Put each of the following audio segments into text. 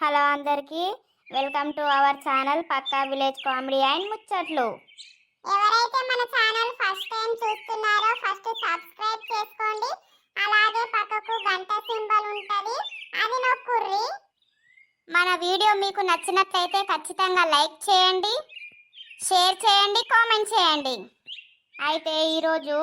Hello అందరికీ welcome to our channel Pakka village comedy and ముచ్చట్లు. ఎవరైతే మన ఛానల్ ఫస్ట్ టైం చూస్తున్నారో ఫస్ట్ సబ్స్క్రైబ్ చేసుకోండి. అలాగే పక్కకు గంట సింబల్ ఉంటది. అది నొక్కుర్రి. మన వీడియో మీకు నచ్చినట్లయితే ఖచ్చితంగా లైక్ చేయండి షేర్ చేయండి కామెంట్ చేయండి. అయితే ఈరోజు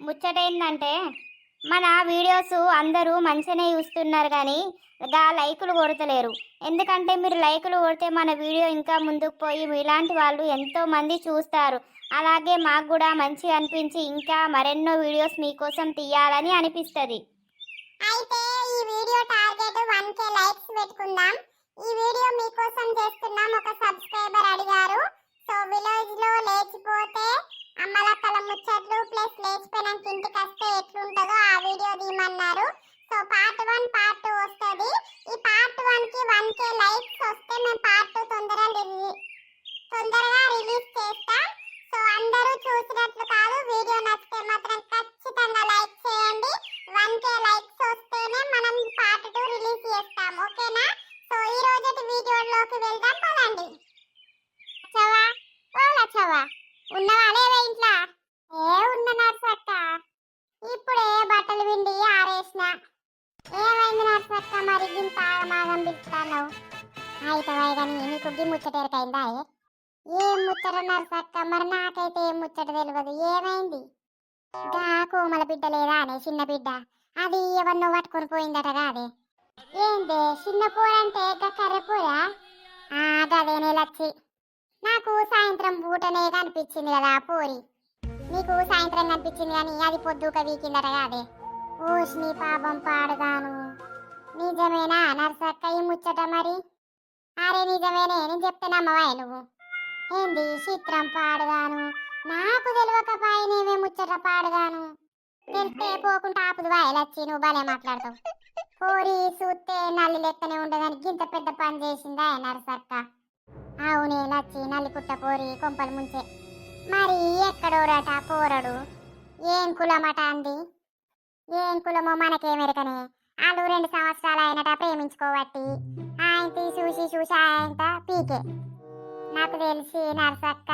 ముచ్చట ఏంటంటే మన వీడియోస్ అందరూ మంచిగానే చూస్తున్నారు కానీ గా లైకులు కొడతలేరు. ఎందుకంటే మీరు లైకులు కొడితే మన వీడియో ఇంకా ముందుకు పోయి మీలాంటి వాళ్ళు ఎంతో మంది చూస్తారు. అలాగే మాకు కూడా మంచిగా అనిపించి ఇంకా మరెన్నో వీడియోస్ మీకోసం తీయాలని అనిపిస్తుంది. అయితే ఈ video target one K likes పెట్టుకుందాం. ఈ వీడియో మీకోసం చేస్తున్నాం. ఒక సబ్స్క్రైబర్ అడిగారు. సో విలేజ్లో లేచిపోతే అమ్మలక్కల ముచ్చట్లు ప్లస్ లేచిపోయినాక ఇంటికి వస్తే ఎట్లుంటుందో ఆ video తీయమన్నారు. So part one part two వస్తుంది. ఈ పార్ట్ వన్కి వన్ కే లైక్స్ వస్తే మేము పార్ట్ టూ తొందరగా తొందరగా రిలీజ్ చేస్తాం. సో అందరూ చూసినట్లు కాదు వీడియో నచ్చితే మాత్రం ఖచ్చితంగా లైక్ చేయండి. వన్ కే లైక్స్ వస్తేనే మనం పార్ట్ టూ రిలీజ్ చేస్తాం. ఓకేనా? సో ఈ రోజు వీడియోలోకి వెళ్దాం పదండి. చవా ఓలా చవా ఉన్నవా లేవా ఇంట్లో. ఏ ఉన్న నర్సక్క ఇప్పుడే బట్టలు విండి ఆరేసిన. ఏమైంది నర్సక్క మరి? గింత ఆగమాగం పిలుస్తాను అయితే కానీ నీకు గి ముచ్చటేరకైందా ఏం? ముచ్చట నర్సక్క మరి నాకైతే ఏం ముచ్చట తెలియదు ఏమైంది? గా కోమల బిడ్డ లేదా అనే చిన్న బిడ్డ. అది ఎవరినో పట్టుకొని పోయిందట కాదే. ఏందే? చిన్న పూరంటే గా కర్రె పూరా? ఆ గదేనే లచ్చి. నాకు సాయంత్రం పూటనే కనిపించింది కదా పోరి. నీకు సాయంత్రం కనిపించింది కానీ అది పొద్దుక వీకిందట కాదే. ఓష్ని పాపం పాడుగాను. నిజమేనా నర్సక్క ఈ ముచ్చట మరి? అరే నిజమేనే నేను చెప్తే నమ్మవా నువ్వు? ఏంది చిత్రం పాడుగాను? నాకు తెలియకపాయనేమే ముచ్చట పాడుగాను. తెలిస్తే పోకుండా ఆపుదు వాయలచ్చి నువ్వు భలే మాట్లాడతావు. పోరి చూస్తే నల్లి లెక్కనే ఉండదని గింత పెద్ద పని చేసిందా నర్సక్క. అవునే లచ్చి నల్లికుట్ట పోరి కొంపలు ముంచే. మరి ఎక్కడోరట పోరడు? ఏం కులమట అంది? ఏం కులమో మనకేమెరకనే వాళ్ళు రెండు సంవత్సరాలు అయినట ప్రేమించుకోబట్టి ఆయన చూసి చూసి ఆయన పీకే. నాకు తెలిసి నర్సక్క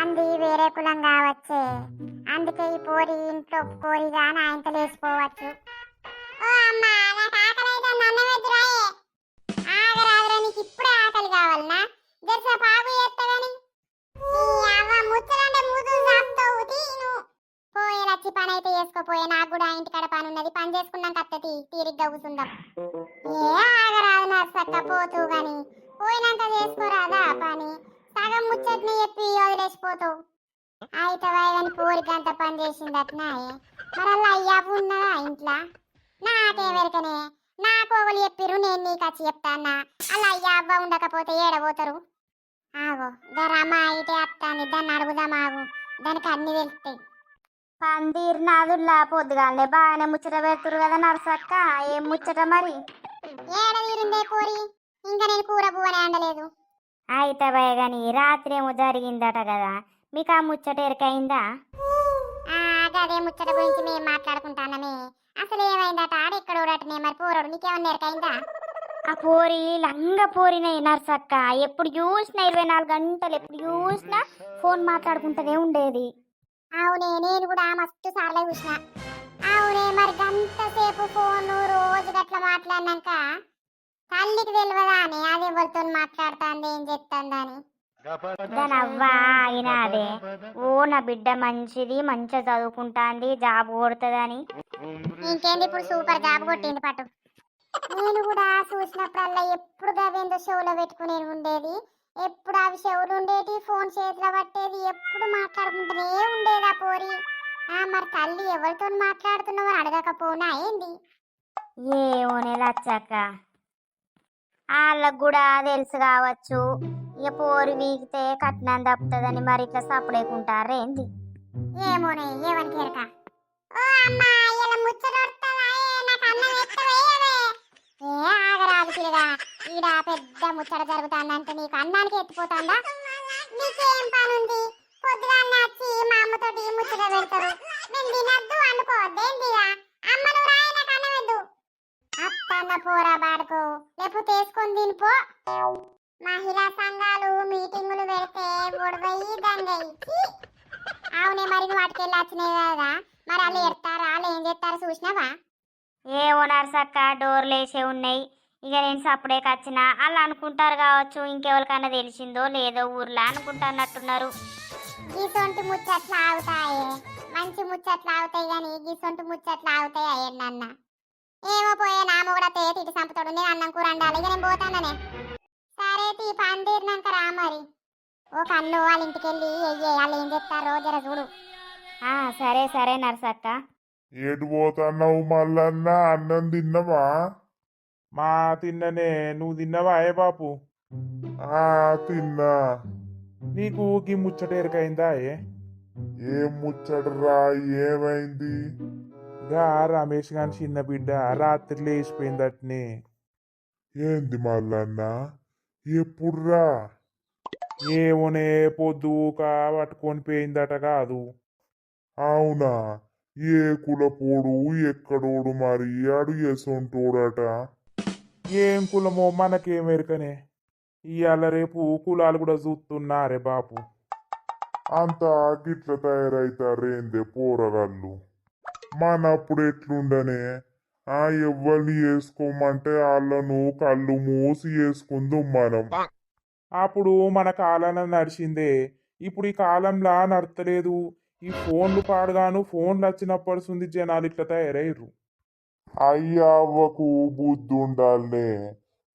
అంది వేరే కులం కావచ్చే. అందుకే ఈ పోరి ఇంట్లో పోరిగా ఆయనతో లేచిపోవచ్చు. ఓ అమ్మా నా తాత సంగతి తీరిగ్గా కూర్చుందాం ఏ ఆగరాదు నర్సక్క పోతూ గాని. పోయినాక చేసుకోరాదా పని? సగం ముచ్చట్ని చెప్పి వదిలేసిపోతావు అయితే వైగని కోరికంత పని చేసింది అట్నాయే మరల్లా అయ్యాపు ఉన్నదా ఇంట్లో? నాకే వెరకనే. నా కోవలు చెప్పిరు నేను నీకు వచ్చి చెప్తానా అలా అయ్యా అవ్వ ఉండకపోతే ఏడబోతారు? ఆగో దరమ్మ అయితే అత్తాని దాన్ని అడుగుదాం ఆగు. దానికి అన్ని తెలుస్తాయి పందిర్ నాదుల్లా పొద్దుగానే బాగానే ముచ్చట పెడుతురు కదా నరసక్క ఏం ముచ్చట మరి? ఏడ తీరిందే కోరి ఇంకా నేను కూర పువ్వనే అండలేదు. అయితే కానీ రాత్రి ఏమో జరిగిందట కదా మీకు ఆ ముచ్చట ఎరకైందా? గదే ముచ్చట గురించి మేము మాట్లాడుకుంటానమే. అసలు ఏమైందట? ఆడ ఎక్కడ ఊరటనే మరి పోరడు? నీకేమన్నా ఎరకైందా? ఆ పోరి లంగ పోరినాయి నర్సక్క. ఎప్పుడు చూసినా ఇరవై నాలుగు గంటలు ఎప్పుడు చూసినా ఫోన్ మాట్లాడుకుంటూనే ఉండేది. అవునే నేను కూడా మస్తు సార్లే చూసిన. అవునే మరి గంటసేపు ఫోన్ రోజు గట్ల మాట్లాడినాక తల్లికి తెలియదా అని? అది ఎవరితో మాట్లాడుతాంది ఏం చెప్తాందని అని? ఆయన అదే. ఓ నా బిడ్డ మంచిది మంచిగా చదువుకుంటాంది జాబ్ కొడుతుందని. ఇంకేంది ఇప్పుడు సూపర్ జాబ్ కొట్టింది పట్టు. నేను కూడా చూసినప్పుడల్లా ఎప్పుడు గవేందో షోలో పెట్టుకుని ఉండేది. ఎప్పుడు అవి చెవులు ఉండేది ఫోన్ చేతిలో పట్టేది. ఎప్పుడు మాట్లాడుకుంటూనే ఉండేది ఆ పోరి. ఆ మరి తల్లి ఎవరితో మాట్లాడుతున్నావు అడగకపోనా ఏంది? ఏమోనే లచ్చక్క. వాళ్ళకు కూడా తెలుసు కావచ్చు. ఇక పోరి వీగితే కట్నం తప్పుతుందని మరి ఇట్లా సపడేకుంటారు ఏంది? ఏమోనే ఏమని కేరక? ఓ అమ్మా ఇలా ముచ్చటొడతావా నాకు అన్నం ఎత్తవేయవే ఏ ఆగరాదు ఈడ పెద్ద ముచ్చట జరుగుతాందంటే నీకు అన్నానికి ఎత్తిపోతాందా? నీకేం పని ఉంది పొద్దుగాన్న వచ్చి మా అమ్మతోటి ముచ్చట పెడతారు. నేను తినద్దు అనుకోవద్దేంటిగా అమ్మ నువ్వు రాయి నాకు అత్తన్న పోరా బాడుకో లేకపోతే వేసుకొని తినిపో మహిళా సంఘాలు మీటింగులు పెడితే ఒడవయి దంగయి అవునే మరి నువ్వు వాటికెళ్ళి వచ్చినాయి కదా? మరి వాళ్ళు ఎడతారా? వాళ్ళు ఏం చేస్తారో? చూసినావా? ఏ ఓనర్స్ అక్క డోర్లు వేసే ఉన్నాయి. ఇక నేను సప్పుడే వచ్చిన వాళ్ళు అనుకుంటారు కావచ్చు ఇంకెవరికైనా తెలిసిందో లేదో ఊర్లో అనుకుంటున్నట్టున్నారు గీసొంటి ముచ్చట్లు ఆగుతాయే. మంచి ముచ్చట్లు ఆగుతాయి కానీ గీసొంటి ముచ్చట్లు ఆగుతాయి అయ్యన్న ఏమో పోయే నా మొగడ తే తిట్టి సంపుతాడు నేను అన్నం కూర వండాలి ఇక నేను పోతాననే. సరే తీ పని తీరినాక రా మరి. ఓ కన్ను వాళ్ళ ఇంటికి వెళ్ళి ఎయ్యే వాళ్ళు ఏం చెప్తారో జర చూడు. ఆ, సరే సరే నర్సక్క. ఏటు పోతున్నావు మల్లన్న? అన్నం తిన్నవా? మా తిన్ననే నువ్వు తిన్నవా? ఏ బాపు? ఆ తిన్నా. నీకు గీ ముచ్చట ఎరకైందా ఏ? ఏం ముచ్చటరా ఏమైంది? గా రమేష్ గాని చిన్న బిడ్డ రాత్రి లేచిపోయిందట్నే. ఏంది మల్లన్న? ఎప్పుడురా ఏమోనే పొద్దుక పట్టుకొని పోయిందట కాదు. అవునా? ఏ కులపోడు ఎక్కడోడు మరి అడు ఎసొంటోడట ఏం కులమో మనకేం ఎరకనే ఇవాళ రేపు కులాలు కూడా చూస్తున్నారే బాపు. అంతా గిట్ల తయారైతారేందే పోరగాళ్ళు. మనప్పుడు ఎట్లుండనే ఆ ఎవ్వరిని వేసుకోమంటే వాళ్ళను కళ్ళు మూసి వేసుకుందాం మనం. అప్పుడు మన కాలం నడిచిందే. ఇప్పుడు ఈ కాలంలా నడతలేదు. ఈ ఫోన్లు పాడుగాను ఫోన్లు వచ్చినప్పటి నుండి జనాలు ఇట్లా తయారయ్యారు అయ్యా అవ్వకు బుద్ధి ఉండాలనే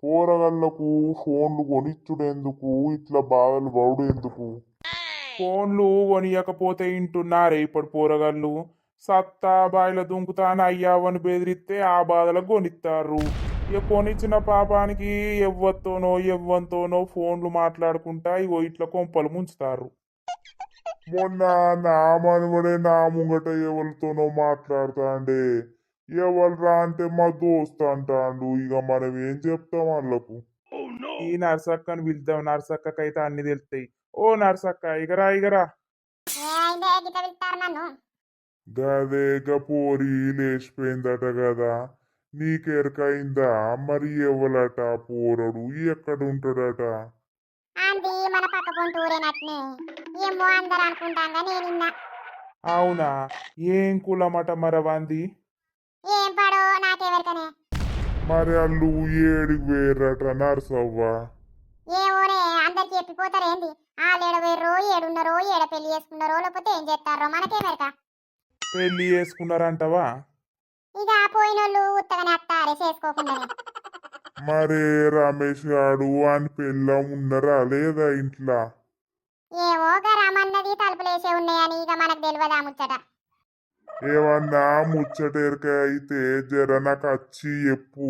పోరగాళ్ళకు ఫోన్లు కొనిచ్చుడెందుకు? ఇట్లా బాధలు పడుడెందుకు? ఫోన్లు కొనియకపోతే ఇంటున్నారే ఇప్పుడు పోరగాళ్ళు సత్తా బాయిల దుంకుతాను అయ్యావని బెదిరిస్తే ఆ బాధలకు కొనిస్తారు ఇక కొనిచ్చిన పాపానికి ఎవ్వతోనో ఎవ్వంతోనో ఫోన్లు మాట్లాడుకుంటా ఇగో ఇట్లా కొంపలు ముంచుతారు మొన్న నా మనవడే నా ముంగట ఎవరితోనో మాట్లాడుతాండే. ఎవరురా అంటే మా దోస్త్ అంటాండు. ఇక మనం ఏం చెప్తాం వాళ్ళకు ఈ నర్సక్కని పిలుద్దాం. నర్సక్కకైతే అన్ని తెలుస్తాయి ఓ నర్సక్క ఇగరా ఇగరా గదేగ పోరి లేచిపోయిందట కదా నీకెరకైందా? మరి ఎవలట పోరడు? ఎక్కడుంటాడట? ఆంటీ మన పక్క పొంటూరేనట్నే. ఏమో అందరు అనుకుంటాం కానీ నేను నిన్న అవునా? ఏం కులమట మరవంది? ఏం పడో నాకెవరికనే? మరి వాళ్ళు ఏడికి వేరట నర్సవ్వ. ఏమోనే అందరికి చెప్పిపోతారేంది ఆలేడ వేర్రో ఏడున్నారో ఏడ పెళ్ళి చేసుకున్నారో లేకపోతే ఏం చేస్తారో మనకేమెరక? పెళ్ళి చేసుకున్నారంటవా? ఇక పోయినోళ్ళు ఉత్తగానే అత్తారే చేసుకోకుండానే. మరి రమేష్ గాడు అని పెళ్ళం ఉన్నరా లేదా ఇంట్లో? ఏమో గరామన్నది తలుపులేసే ఉన్నాయని ఇక మనకు తెలియదా ముచ్చట? ఏమన్నా ముచ్చటెరక అయితే జర నాకు వచ్చి చెప్పు.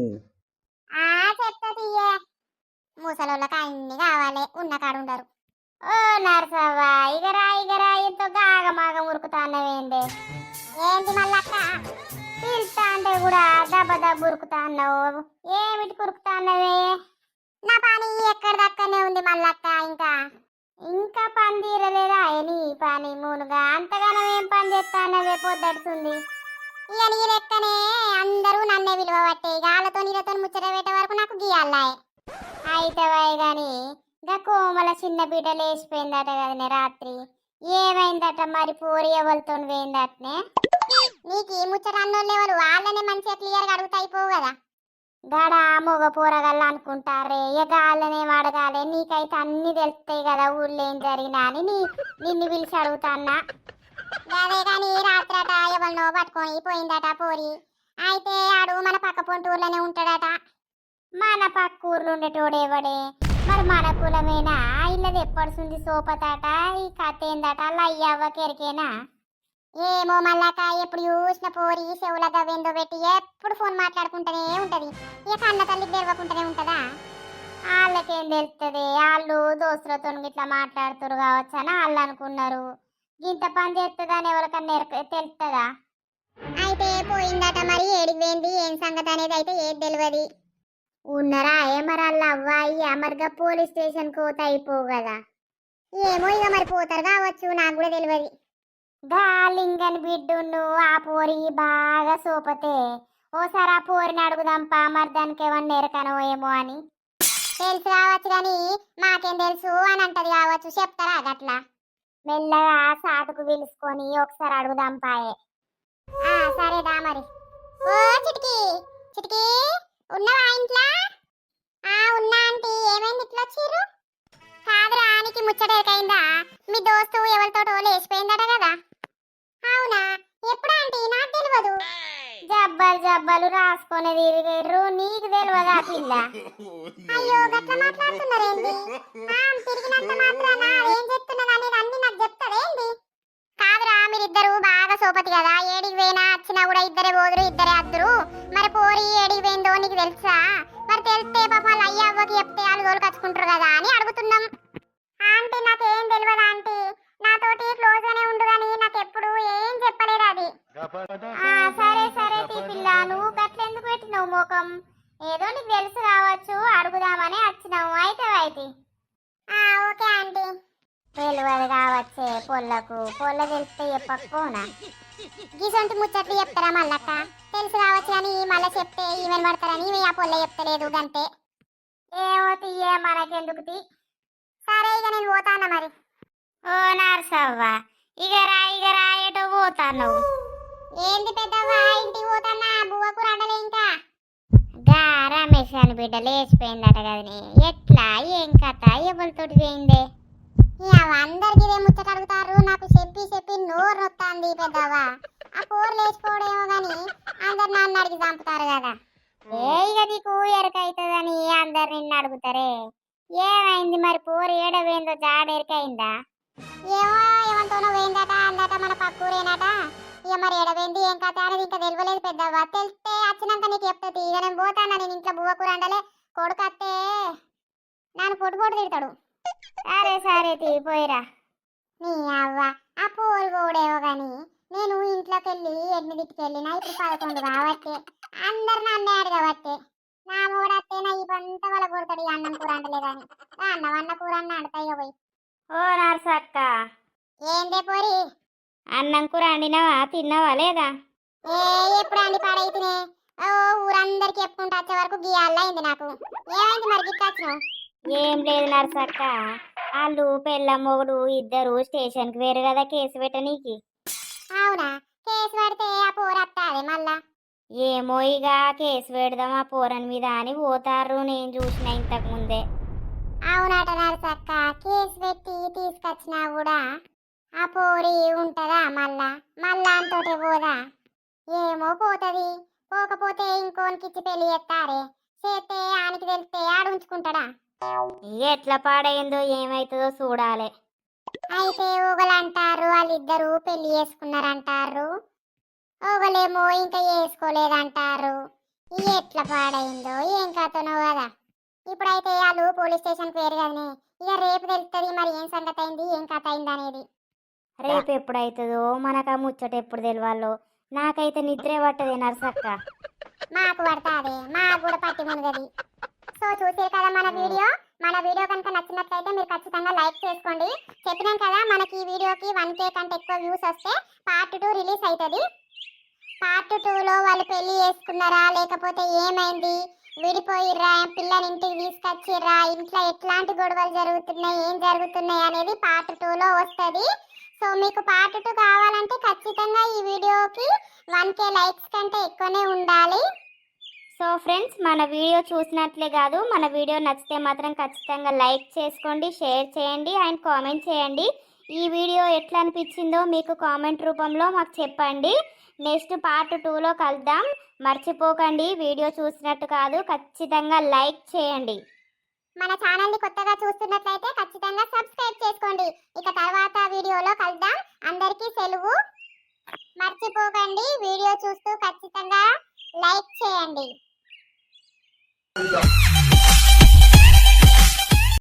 ఆ చెప్తా తీయే. ముసలోళ్ళకి అన్ని కావాలి ఉన్న కాడు ఉండరు. ఓ నర్సవ్వ ఇగరా ఇగరా ఎంతో గాగమాగం ఉరుకుతాన్నవేందే ఏంటి మళ్ళక్క పిలుస్తా అంటే కూడా దెబ్బ దెబ్బ ఉరుకుతాన్నావు. ఏమిటి కురుకుతాన్నవే నా పని ఎక్కడ దక్కనే ఉంది మళ్ళక్క ఇంకా. ఇంకా పని తీరలేదా నీ పని? మూనుగా అంతగానం ఏం పని చేస్తానవే పొద్దడుతుంది ఇక నీ లెక్కనే అందరూ నన్నే విలువ పట్టే ఇక నీళ్ళతో ముచ్చట పెట్టే వరకు నాకు గీయాలాయే అయితే గాని గా కోమల చిన్న బిడ్డ లేచిపోయిందట కదనే రాత్రి. ఏమైందట మరి పోరి ఎవరితో పోయిందటనే? నీకు ఈ ముచ్చట అన్నోళ్ళు ఎవరు? వాళ్ళనే మంచిగా క్లియర్గా అడుగుతాయిపోవు కదా. గడ మొగ పోరగల్ల అనుకుంటారే ఇక వాళ్ళనేం అడగాలి నీకైతే అన్ని తెలుస్తాయి కదా ఊళ్ళో ఏం జరిగినా అని నీ నిన్ను పిలిచి అడుగుతాన్నా. అదే కానీ రాత్రట ఎవరినో పట్టుకొని పోయిందట పోరి. అయితే ఆడు మన పక్క పొంటూరులోనే ఉంటాడట. మన పక్క ఊర్లో ఉండేటోడు ఎవడే? మరి మన కులమేనా? ఇల్లది ఎప్పడుతుంది సోపతాట? ఈ కథ ఏందట? అలా అయ్యవ్వకి ఎరికేనా ఏమో మళ్ళాక ఎప్పుడు చూసిన పోరి చెవుల గవేందో పెట్టి ఎప్పుడు ఫోన్ మాట్లాడుకుంటూనే ఉంటది. ఇక అన్న తల్లికి తెరవకుంటూనే ఉంటుందా? వాళ్ళకేం తెలుస్తుంది? వాళ్ళు దోస్తులతో ఇట్లా మాట్లాడుతురు కావచ్చు అని వాళ్ళు అనుకున్నారు. ఇంత పని చేస్తుందని ఎవరికన్నా తెలుస్తుందా? అయితే పోయిందట మరి ఏడిపోయింది ఏం సంగతి అనేది అయితే ఏది తెలియదు ఉన్నారా ఏమరల్లా అవ్వాయి? అమర్గా పోలీస్ స్టేషన్కి కోత అయిపోవు కదా. ఏమో ఇక మరి పోతారు కావచ్చు నాకు కూడా తెలియదు గా బిడ్డును ఆ పోరి బాగా సోపతే. ఓసారి ఆ పోరిని అడుగుదాంపా మర్దానికి మరి దానికి ఏమన్నా ఎరకనో ఏమో అని. తెలుసు కావచ్చు కానీ మాకేం తెలుసు అని అంటది కావచ్చు చెప్తారా గట్లా? మెల్లగా సాటుకు పిలుచుకొని ఒకసారి అడుగుదాంపాయే ఆ సరేదా మరి. ఓ చిటికి చిటికి ఉన్నావా ఇంట్లో? ఆ ఉన్నా అంటే ఏమైంది ఇట్లా వచ్చిర్రు కాదురా నీకు ముచ్చట ఎరకైందా మీ దోస్తు ఎవరితోటో లేచిపోయిందట కదా. అవునా? ఎప్పుడు ఆంటీ నాకు తెలియదు జబ్బలు జబ్బలు రాసుకొని తిరిగిర్రు నీకు తెలియదా పిల్ల? అయ్యో గట్ల మాట్లాడుతున్నారేంటి తిరిగినంత మాత్రాన? ఏం చెప్తున్నది అనేది అన్ని నాకు చెప్తాడేంటి మీరిద్దరు బాగా సోపతి కదా? ఏడికి పోయినా వచ్చినా కూడా ఇద్దరే పోదురు ఇద్దరే అద్దురు. మరి పోరి ఏడికి పోయిందో నీకు తెలుసా? మరి తెలిస్తే పాప అయ్య అవ్వకి చెప్తే వాళ్ళు గోలు కచ్చుకుంటారు కదా అని అడుగుతున్నాం. ఆంటీ నాకేం తెలియదు ఆంటీ. నాతోటి క్లోజ్ గానే ఉండు కానీ నాకు ఎప్పుడు ఏం చెప్పలేదు అది. సరే సరే తీ పిల్ల. నువ్వు గట్లెందుకు పెట్టినావు మోకం? ఏదో నీకు తెలుసు కావచ్చు. అడుగుదామని వచ్చినావు అయితే అయితే. Okay aunty. తెలియదు కావచ్చే పొల్లకు. పొల్ల తెలిస్తే చెప్పకపోనా? గీసంటి ముచ్చట్లు చెప్తారా మళ్ళక్క తెలుసు కావచ్చు కానీ మళ్ళీ చెప్తే ఈమెను పడతారని ఈమె ఆ పొల్ల చెప్తలేదు గంతే. ఏమో తీయే మనకెందుకు తీ? సరే ఇక నేను పోతానా మరి? ఓ నర్సవ్వ ఇక రా ఇక రా ఎటో పోతాను ఏంది పెద్దవ్వా ఇంటికి పోతానా బువ్వకు రండలే ఇంకా? గా రమేష్ అని బిడ్డ లేచిపోయిందట కదనే. ఎట్లా? ఏం కథ? ఎవరితోటి పోయిందే? అందరికి ఇదే ముచ్చట అడుగుతారు. నాకు చెప్పి చెప్పి నోరు నొత్తాంది పెద్దవా ఆ కూర లేచిపోవడేమో గాని అందరు నన్ను అడిగి చంపుతారు కదా. ఏ ఇక నీకు ఎరకైతుందని అందరు నిన్ను అడుగుతారే? ఏమైంది మరి పోరు ఏడవేందో జాడ ఎరకైందా? ఏమో ఏమంతోనో పోయిందట అందట మన పక్కూరేనట. ఇక మరి ఎడవేంది ఏం కథ అనేది ఇంకా తెలియలేదు పెద్దవా తెలిస్తే వచ్చినాక నీకు చెప్తుంది ఇక నేను పోతాను నేను ఇంట్లో బువ్వకు రండలే కొడుకత్తే నన్ను పొట్టు పొట్టు తిడతాడు. సరే సరే తీ పోయిరా. నీ అవ్వ ఆ పోలు పోడేవో గాని నేను ఇంట్లోకి వెళ్ళి ఎనిమిదింటికి వెళ్ళినా ఇప్పుడు పదకొండు కాబట్టి అందరు నన్నే అడగబట్టే. నా మూడత్తే నా ఈ పంత వాళ్ళ కొడతాడు ఈ అన్నం కూర అంటలేదని ఆ అన్నం అన్న కూర అన్న అంటాయి పోయి. ఓ నర్సక్క. ఏందే పోరి? అన్నం కూర వండినావా తిన్నావా లేదా? ఏ ఎప్పుడు అండి పాడైతునే? ఓ ఊరందరికి చెప్పుకుంటా వచ్చే వరకు గీయాల అయింది నాకు. ఏమైంది మరి గిట్ట వచ్చినావు? ఏం లేదు నర్సక్క. వాళ్ళు పెళ్ళ మొగుడు ఇద్దరు స్టేషన్కి వేరు కదా కేసు పెట్టనీకి. అవునా? కేసు పడితే ఆ పోరు వస్తాది మళ్ళా? ఏమో ఇక కేసు పెడదాం ఆ పోరని మీద అని పోతారు నేను చూసిన ఇంతకు ముందే. అవునట నరసక్క కేసు పెట్టి తీసుకొచ్చినా కూడా ఆ పోరి ఉంటదా మళ్ళా? మళ్ళా అంతోటే పోదా? ఏమో పోతది. పోకపోతే ఇంకోనికిచ్చి పెళ్ళి చేస్తారే చేస్తే ఆనికి తెలిస్తే ఆడుంచుకుంటాడా? ఇక ఎట్లా పాడైందో ఏమైతుందో చూడాలి. అయితే ఊగలు అంటారు వాళ్ళిద్దరు పెళ్ళి చేసుకున్నారంటారు. ఊగలేమో ఇంకా చేసుకోలేదంటారు. ఇక ఎట్లా పాడైందో ఏం కథనో కదా. ఇప్పుడైతే వాళ్ళు పోలీస్ స్టేషన్ పేరు కదనే. ఇక రేపు తెలుస్తుంది మరి ఏం సంగతి అయింది ఏం కథ అయింది అనేది. రేపు ఎప్పుడైతుందో మనకు ఆ ముచ్చట ఎప్పుడు తెలియాలో నాకైతే నిద్రే పట్టదే నర్సక్క. మాకు పడతాది మాకు కూడా పట్టి మునగది. సో చూసారు కదా మన వీడియో. మన వీడియో కనుక నచ్చినట్లయితే మీరు ఖచ్చితంగా లైక్ చేసుకోండి. చెప్పినాం కదా మనకి ఈ వీడియోకి వన్ కే కంటే ఎక్కువ వ్యూస్ వస్తే పార్ట్ టూ రిలీజ్ అవుతుంది పార్ట్ టూలో వాళ్ళు పెళ్ళి చేసుకున్నారా? లేకపోతే ఏమైంది? విడిపోయిర్రా? పిల్లని ఇంటికి తీసుకొచ్చిర్రా? ఇంట్లో ఎట్లాంటి గొడవలు జరుగుతున్నాయి? ఏం జరుగుతున్నాయి అనేది పార్ట్ టూలో వస్తుంది. సో మీకు పార్ట్ టూ కావాలంటే ఖచ్చితంగా ఈ వీడియోకి వన్ కే లైక్స్ కంటే ఎక్కువనే ఉండాలి. సో ఫ్రెండ్స్ మన వీడియో చూసినట్లే కాదు మన వీడియో నచ్చితే మాత్రం ఖచ్చితంగా లైక్ చేసుకోండి షేర్ చేయండి అండ్ కామెంట్ చేయండి. ఈ వీడియో ఎట్లా అనిపించిందో మీకు కామెంట్ రూపంలో మాకు చెప్పండి. నెక్స్ట్ పార్ట్ టూలో కలుద్దాం. మర్చిపోకండి వీడియో చూసినట్టు కాదు ఖచ్చితంగా లైక్ చేయండి. మన ఛానల్ని కొత్తగా చూస్తున్నట్లయితే ఖచ్చితంగా సబ్స్క్రైబ్ చేసుకోండి. ఇక తర్వాత వీడియోలో కలుద్దాం. అందరికీ సెలవు. మర్చిపోకండి వీడియో చూస్తూ ఖచ్చితంగా లైక్ చేయండి. Thank you.